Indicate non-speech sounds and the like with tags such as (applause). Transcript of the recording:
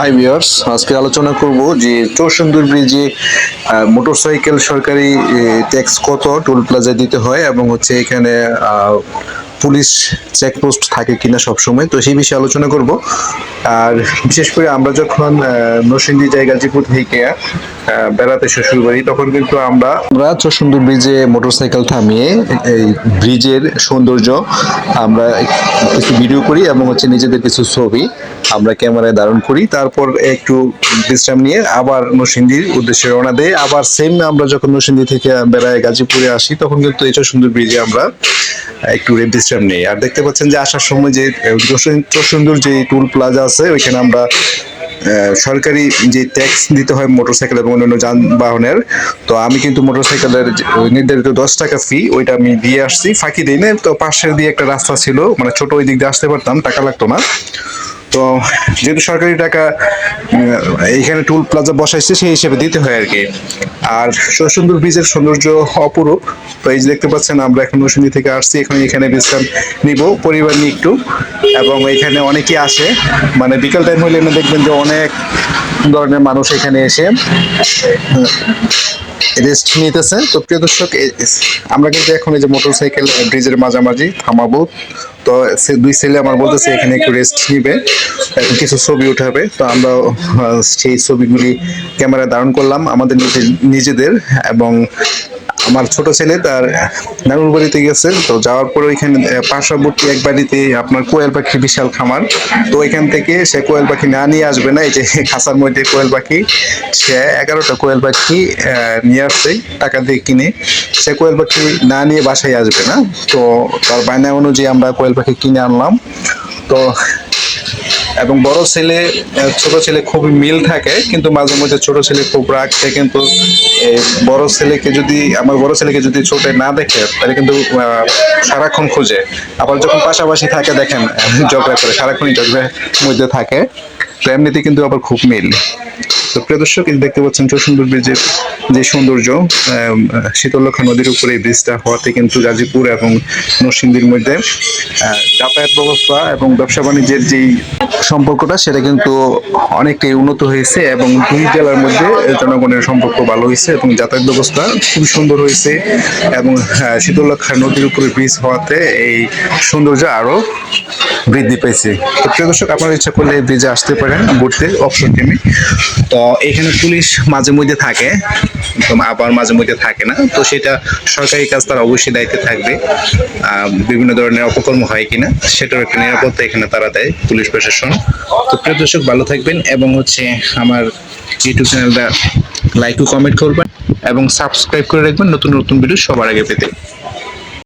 High viewers আজকে আলোচনা করব যে চৌসুন্দর ব্রিজে মোটরসাইকেল সরকারি ট্যাক্স কত, টোল প্লাজা দিতে হয় এবং হচ্ছে এখানে পুলিশ চেকপোস্ট থাকে কিনা সব সময় তো সেই বিষয়ে আলোচনা করব। আর বিশেষ করে আমরা যখন নরসিংদী জায়গা গাজীপুর থেকে বেড়াতে শুরু করি তখন কিন্তু আমরা আমরা চৌসুন্দর ব্রিজে মোটরসাইকেল থামিয়ে, এই ব্রিজের সৌন্দর্য আমরা কিছু ভিডিও করি এবং হচ্ছে নিজেদের কিছু ছবি আমরা ক্যামেরায় ধারণ করি। তারপর একটু বিশ্রাম নিয়ে আবার নরসিংদীর উদ্দেশ্যে রওনা দেই। আবার সেম আমরা যখন নরসিংদী থেকে বেড়ায় গাজীপুরে আসি, তখন কিন্তু এই সুন্দর ব্রিজে আমরা একটু বিশ্রাম নেই। আর দেখতে পাচ্ছেন যে আসার সময় যে সুন্দর যে টুল প্লাজা আছে, ওইখানে আমরা সরকারি যে ট্যাক্স দিতে হয় মোটরসাইকেল এবং অন্যান্য যানবাহনের, তো আমি কিন্তু মোটরসাইকেলের নির্ধারিত দশ টাকা ফি ওইটা আমি দিয়ে আসছি। ফাঁকি দিই না তো পাশের দিয়ে একটা রাস্তা ছিল মানে ছোট ওই দিক দিয়ে আসতে পারতাম, টাকা লাগতো না। তো যেহেতু সরকারি টাকা এইখানে টুল প্লাজা বসাইছে, সেই হিসেবে দিতে হয় আর কি। আর সুন্দর ব্রিজের সৌন্দর্য অপরূপ। তো এই যে দেখতে পাচ্ছেন, আমরা এখন নরসিংদী থেকে আসছি, এখন এখানে বিশ্রাম নিব, পরিবার নিয়ে একটু। এবং এখানে অনেকেই আসে। মানে বিকাল টাইম হলে দেখবেন যে অনেক ধরনের মানুষ এখানে এসে রেস্ট নিতেছে তো প্রিয় দর্শক আমরা কিন্তু এখন এই যে মোটরসাইকেল ব্রিজের মাঝামাঝি থামাবো। তো সে দুই ছেলে আমার বলতেছে, এখানে একটু রেস্ট নিবে। এখন কিছু ছবি উঠাবে। তো আমরা সেই ছবিগুলি ক্যামেরা ধারণ করলাম আমাদের নিজে- নিজেদের এবং আমার ছোট ছেলে তার নানুর বাড়িতে গেছে, তো যাওয়ার পরে ওইখানে পার্শ্ববর্তী এক বাড়িতে আপনার কোয়েল পাখির বিশাল খামার। তো ওইখান থেকে সে কোয়েল পাখি না নিয়ে আসবে না, এই যে (laughs) খাঁচার মধ্যে কোয়েল পাখি, সে এগারোটা কোয়েল পাখি নিয়ে আসছে, টাকা দিয়ে কিনে। সে কোয়েল পাখি না নিয়ে বাসায় আসবে না, তো তার বায়না অনুযায়ী আমরা কোয়েল পাখি কিনে আনলাম। তো এবং বড় ছেলে ছোট ছেলে খুব মিল থাকে, কিন্তু মাঝে মাঝে ছোট ছেলে খুব রাখছে কিন্তু বড় ছেলেকে যদি, আমার বড় ছেলেকে যদি ছোট না দেখে, তাহলে কিন্তু সারাক্ষণ খুঁজে। আবার যখন পাশাপাশি থাকে, দেখেন, ঝগড়া করে, সারাক্ষণই ঝগড়ার মধ্যে থাকে, তো এমনিতে কিন্তু আবার খুব মিল। তো প্রিয় দর্শক দেখতে পাচ্ছেন চৌসুন্দর ব্রিজের যে সৌন্দর্য শীতলক্ষা নদীর উপরে এই ব্রিজটা হওয়াতে কিন্তু গাজীপুর এবং নরসিংদীর মধ্যে যাতায়াত ব্যবস্থা এবং ব্যবসা বাণিজ্যের যেই সম্পর্কটা, সেটা কিন্তু অনেকটাই উন্নত হয়েছে এবং দুই জেলার মধ্যে জনগণের সম্পর্ক ভালো হয়েছে এবং যাতায়াত ব্যবস্থা খুব সুন্দর হয়েছে এবং শীতলক্ষা নদীর উপরে ব্রিজ হওয়াতে এই সৌন্দর্য আরও বৃদ্ধি পেয়েছে। তো প্রিয় দর্শক, আপনারা ইচ্ছা করলে ব্রিজে আসতে পারেন ঘুরতে অপশন টিমে তো এখানে পুলিশ মাঝে মধ্যে থাকে আবার মাঝে মধ্যে থাকে না। তো সেটা সরকারি কাজ তার অবশ্যই দায়িত্বে থাকবে। বিভিন্ন ধরনের অপকর্ম হয় কিনা সেটার একটা নিরাপত্তা এখানে তারা দেয় পুলিশ প্রশাসন। তো প্রিয় দর্শক, ভালো থাকবেন এবং হচ্ছে আমার ইউটিউব চ্যানেলটা লাইক ও কমেন্ট করবেন এবং সাবস্ক্রাইব করে রাখবেন। নতুন নতুন ভিডিও সবার আগে পেতে।